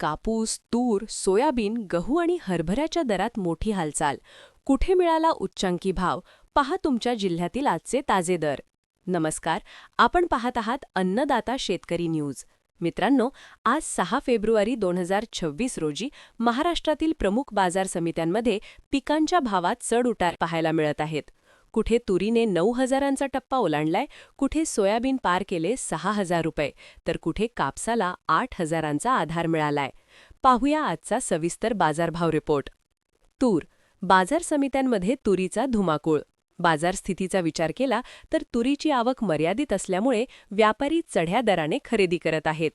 कापूस तूर सोयाबीन गहू आणि हरभऱ्याच्या दरात मोठी हालचाल. कुठे मिळाला उच्चांकी भाव? पहा तुमच्या जिल्ह्यातील आजचे ताजे दर. नमस्कार आपण पाहत आहात अन्नदाता शेतकरी न्यूज. मित्रांनो आज सहा फेब्रुवारी दोन हजार छव्वीस रोजी महाराष्ट्रातील प्रमुख बाजार समित्यांमध्ये पिकांच्या भावात चढ उतार पाहायला मिळत आहेत. कुठे तुरीने नऊ हजारांचा टप्पा ओलांडलाय कुठे सोयाबीन पार केले सहा हजार रुपये तर कुठे कापसाला आठ हजारांचा आधार मिळालाय. पाहूया आजचा सविस्तर बाजारभाव रिपोर्ट. तूर बाजार समित्यांमध्ये तुरीचा धुमाकूळ. बाजार स्थितीचा विचार केला तर तुरीची आवक मर्यादित असल्यामुळे व्यापारी चढ्या दराने खरेदी करत आहेत.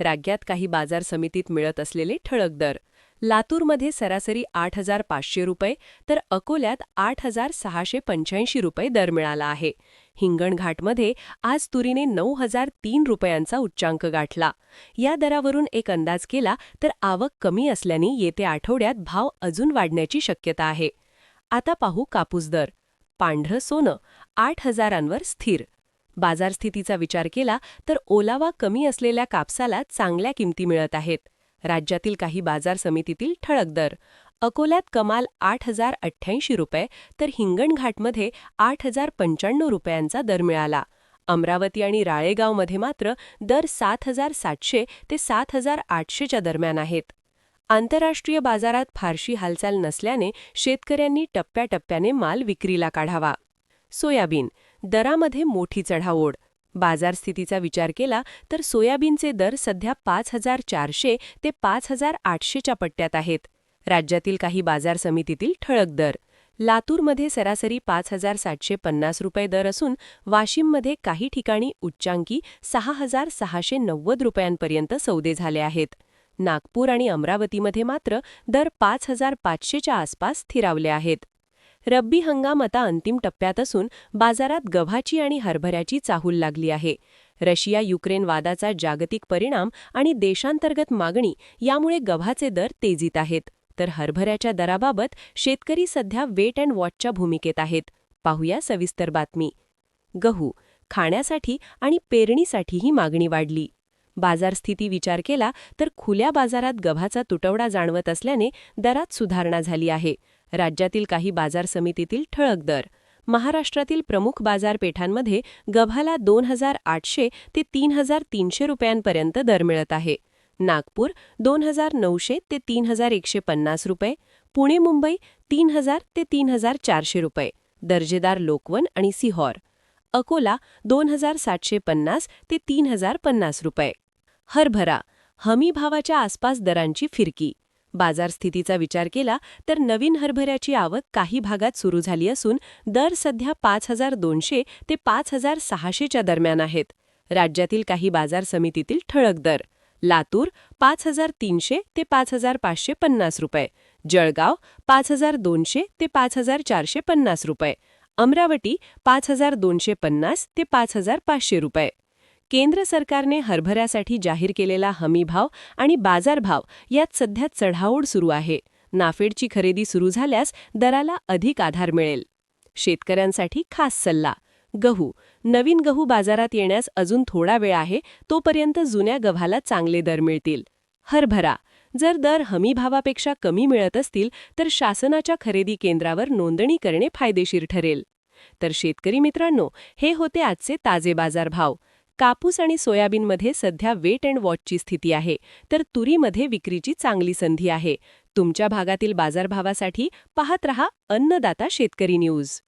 राज्यात काही बाजार समितीत मिळत असलेले ठळक दर. लातूरमध्ये सरासरी आठ हजार पाचशे रुपये तर अकोल्यात आठ हजार सहाशे पंच्याऐंशी रुपये दर मिळाला आहे. हिंगणघाटमध्ये आज तुरीने नऊ हजार तीन रुपयांचा उच्चांक गाठला. या दरावरून एक अंदाज केला तर आवक कमी असल्याने येत्या आठवड्यात भाव अजून वाढण्याची शक्यता आहे. आता पाहू कापूस दर. पांढरं सोनं आठ हजारांवर स्थिर. बाजारस्थितीचा विचार केला तर ओलावा कमी असलेल्या कापसाला चांगल्या किमती मिळत आहेत. राज्यातील काही बाजार समितीतील ठळक दर. अकोल्यात कमाल आठ हजार अठ्ठ्याऐंशी रुपये तर हिंगणघाटमध्ये आठ हजार पंच्याण्णव रुपयांचा दर मिळाला. अमरावती आणि राळेगावमध्ये मात्र दर सात हजार सातशे ते सात हजार आठशेच्या दरम्यान आहेत. आंतरराष्ट्रीय बाजारात फारशी हालचाल नसल्याने शेतकऱ्यांनी टप्प्याटप्प्याने माल विक्रीला काढावा. सोयाबीन. दरामध्ये मोठी चढाओढ. बाजार स्थितीचा विचार केला तर सोयाबीनचे दर सध्या पाच हजार चारशे ते पाच हजार आठशेच्या पट्ट्यात आहेत. राज्यातील काही बाजार समितीतील ठळक दर. लातूरमध्ये सरासरी पाच हजार सातशे पन्नास रुपये दर असून वाशिममध्ये काही ठिकाणी उच्चांकी सहा हजार सहाशे नव्वद रुपयांपर्यंत सौदे झाले आहेत. नागपूर आणि अमरावतीमध्ये मात्र दर पाच हजार पाचशेच्या आसपास स्थिरावले आहेत. रब्बी हंगाम आता अंतिम टप्प्यात असून बाजारात गव्हाची आणि हरभऱ्याची चाहूल लागली आहे. रशिया युक्रेन वादाचा जागतिक परिणाम आणि देशांतर्गत मागणी यामुळे गव्हाचे दर तेजीत आहेत. तर हरभऱ्याच्या दराबाबत शेतकरी सध्या वेट अँड वॉचच्या भूमिकेत आहेत. पाहूया सविस्तर बातमी. गहू खाण्यासाठी आणि पेरणीसाठीही मागणी वाढली. बाजार स्थिती विचार केला तर खुल्या बाजारात गव्हाचा तुटवडा जाणवत असल्याने दरात सुधारणा झाली आहे. राज्यातील काही बाजार समितीतील ठळक दर. महाराष्ट्रातील प्रमुख बाजारपेठांमध्ये गव्हाला दोन हजार आठशे ते तीन हजार तीनशे रुपयांपर्यंत दर मिळत आहे. नागपूर दोन हजार नऊशे ते तीन हजार एकशे पन्नास रुपये. पुणे मुंबई तीन हजार ते तीन हजार चारशे रुपये. दर्जेदार लोकवन आणि सिहोर. अकोला दोन हजार सातशे पन्नास ते तीन हजार पन्नास रुपये. हरभरा हमी भावाच्या आसपास दरांची फिरकी. बाजार स्थितीचा विचार केला तर नवीन हरभऱ्याची आवक काही भागात सुरू झाली असून दर सध्या पाच हजार दोनशे ते पाच हजार सहाशेच्या दरम्यान आहेत. राज्यातील काही बाजार समितीतील ठळक दर. लातूर पाच हजार तीनशे ते पाच हजार पाचशे पन्नास रुपये. जळगाव पाच हजार दोनशे ते पाच हजार चारशे पन्नास रुपये. अमरावती पाच हजार दोनशे पन्नास ते पाच हजार पाचशे रुपये. केंद्र सरकारने हरभऱ्यासाठी जाहीर केलेला हमीभाव आणि बाजारभाव यात सध्या चढाओढ सुरू आहे. नाफेडची खरेदी सुरू झाल्यास दराला अधिक आधार मिळेल. शेतकऱ्यांसाठी खास सल्ला. गहू. नवीन गहू बाजारात येण्यास अजून थोडा वेळ आहे तोपर्यंत जुन्या गव्हाला चांगले दर मिळतील. हरभरा. जर दर हमीभावापेक्षा कमी मिळत असतील तर शासनाच्या खरेदी केंद्रावर नोंदणी करणे फायदेशीर ठरेल. तर शेतकरी मित्रांनो हे होते आजचे ताजे बाजारभाव कापूस आणि सोयाबीनमध्ये सध्या वेट अँड वॉचची स्थिती आहे तर तुरीमध्ये विक्रीची चांगली संधी आहे. तुमच्या भागातील बाजारभावासाठी पाहत रहा अन्नदाता शेतकरी न्यूज.